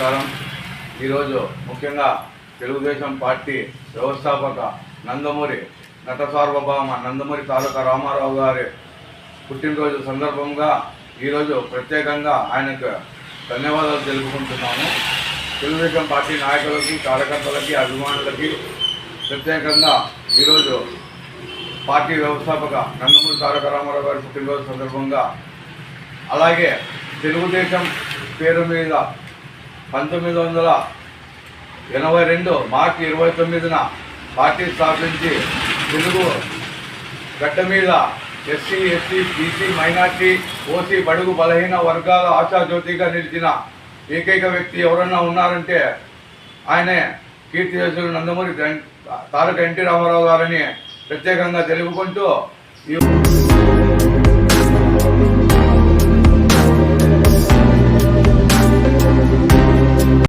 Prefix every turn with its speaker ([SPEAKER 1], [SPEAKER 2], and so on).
[SPEAKER 1] ఈరోజు ముఖ్యంగా తెలుగుదేశం పార్టీ వ్యవస్థాపక నందమూరి నట సార్వభౌమ నందమూరి తాలూకా రామారావు గారి పుట్టినరోజు సందర్భంగా ఈరోజు ప్రత్యేకంగా ఆయనకు ధన్యవాదాలు తెలుపుకుంటున్నాము. తెలుగుదేశం పార్టీ నాయకులకి కార్యకర్తలకి అభిమానులకి ప్రత్యేకంగా ఈరోజు పార్టీ వ్యవస్థాపక నందమూరి తారక రామారావు గారి పుట్టినరోజు సందర్భంగా అలాగే తెలుగుదేశం పేరు మీద పంతొమ్మిది వందల ఎనభై రెండు మార్చి ఇరవై తొమ్మిదిన పార్టీ స్థాపించి తెలుగు గడ్డ మీద SC ST BC minority OC బడుగు బలహీన వర్గాల ఆశాజ్యోతిగా నిలిచిన ఏకైక వ్యక్తి ఎవరన్నా ఉన్నారంటే ఆయనే కీర్తిశేషులు నందమూరి తారక ఎన్టీ రామారావు గారని ప్రత్యేకంగా తెలుపుకుంటూ ఈ